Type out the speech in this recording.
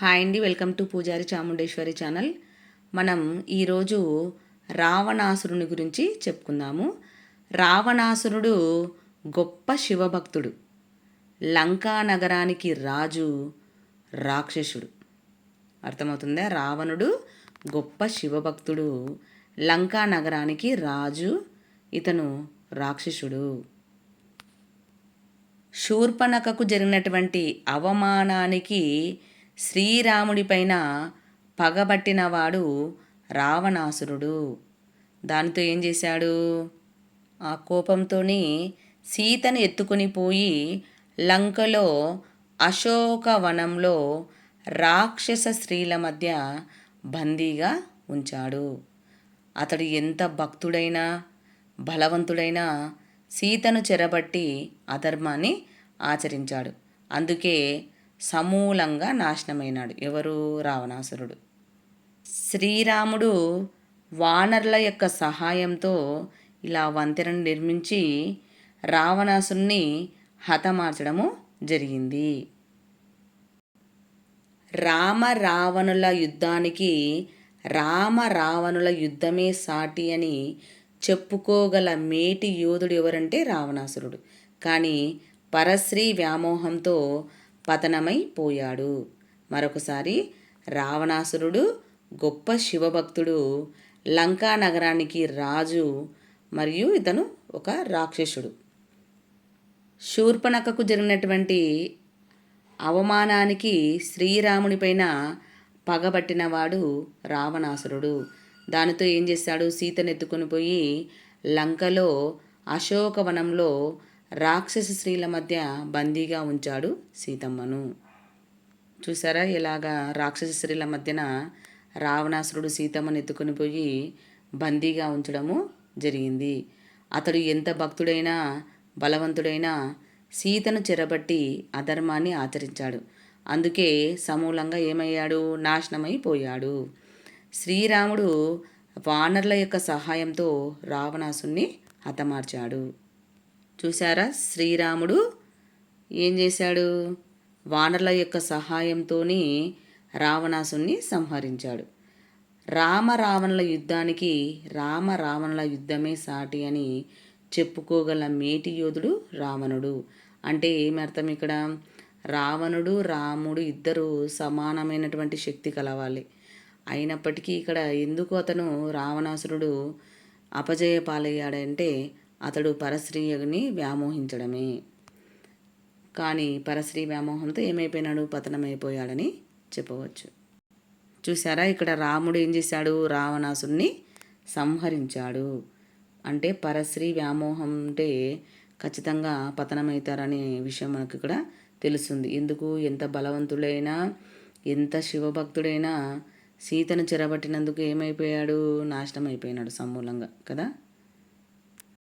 Hi అండి welcome to పూజారి Chamundeshwari channel. మనం ఈరోజు రావణాసురుని గురించి చెప్పుకుందాము. రావణాసురుడు గొప్ప శివభక్తుడు. లంకా నగరానికి రాజు రాక్షసుడు. అర్థమవుతుందా? రావణుడు గొప్ప శివభక్తుడు. లంకా నగరానికి రాజు ఇతను రాక్షసుడు. శూర్పణకకు జరిగినటువంటి అవమానానికి శ్రీరాముడిపైన పగబట్టినవాడు రావణాసురుడు. దానితో ఏం చేశాడు? ఆ కోపంతోనే సీతను ఎత్తుకొని పోయి లంకలో అశోకవనంలో రాక్షస స్త్రీల మధ్య బందీగా ఉంచాడు. అతడు ఎంత భక్తుడైనా బలవంతుడైనా సీతను చెరబట్టి అధర్మాన్ని ఆచరించాడు. అందుకే సమూలంగా నాశనమైనాడు. ఎవరు? రావణాసురుడు. శ్రీరాముడు వానరుల యొక్క సహాయంతో ఇలా వంతెనను నిర్మించి రావణాసుని హతమార్చడము జరిగింది. రామ రావణుల యుద్ధానికి రామ రావణుల యుద్ధమే సాటి అని చెప్పుకోగల మేటి యోధుడు ఎవరంటే రావణాసురుడు. కానీ పరశ్రీ వ్యామోహంతో పతనమైపోయాడు మరొకసారి రావణాసురుడు గొప్ప శివభక్తుడు లంకా నగరానికి రాజు మరియు ఇతను ఒక రాక్షసుడు. శూర్పణకకు జరిగినటువంటి అవమానానికి శ్రీరామునిపైన పగబట్టినవాడు రావణాసురుడు. దానితో ఏం చేశాడు సీతను ఎత్తుకొని పోయి లంకలో అశోకవనంలో రాక్షస స్త్రీల మధ్య బందీగా ఉంచాడు సీతమ్మను. చూసారా ఇలాగా రాక్షస స్త్రీల మధ్యన రావణాసురుడు సీతమ్మను ఎత్తుకుని పోయి బందీగా ఉంచడము జరిగింది. అతడు ఎంత భక్తుడైనా బలవంతుడైనా సీతను చెరబట్టి అధర్మాన్ని ఆచరించాడు. అందుకే సమూలంగా ఏమయ్యాడు? నాశనమైపోయాడు. శ్రీరాముడు వానరుల యొక్క సహాయంతో రావణాసుని హతమార్చాడు. చూసారా శ్రీరాముడు ఏం చేశాడు? వానరుల యొక్క సహాయంతోనే రావణాసుని సంహరించాడు. రామ రావణుల యుద్ధానికి రామ రావణుల యుద్ధమే సాటి అని చెప్పుకోగల మేటి యోధుడు రావణుడు. అంటే ఏమర్థం ఇక్కడ? రావణుడు రాముడు ఇద్దరు సమానమైనటువంటి శక్తి కలవాలి అయినప్పటికీ ఇక్కడ ఎందుకు అతను రావణాసురుడు అపజయ పాలయ్యాడంటే అతడు పరశ్రీయని వ్యామోహించడమే. కానీ పరశ్రీ వ్యామోహంతో ఏమైపోయినాడు? పతనమైపోయాడని చెప్పవచ్చు. చూసారా ఇక్కడ రాముడు ఏం చేశాడు? రావణాసుని సంహరించాడు. అంటే పరశ్రీ వ్యామోహం అంటే ఖచ్చితంగా పతనమవుతారనే విషయం మనకు ఇక్కడ తెలుస్తుంది. ఎందుకు? ఎంత బలవంతుడైనా ఎంత శివభక్తుడైనా సీతను చెరబట్టినందుకు ఏమైపోయాడు? నాశనం అయిపోయినాడు సమూలంగా కదా?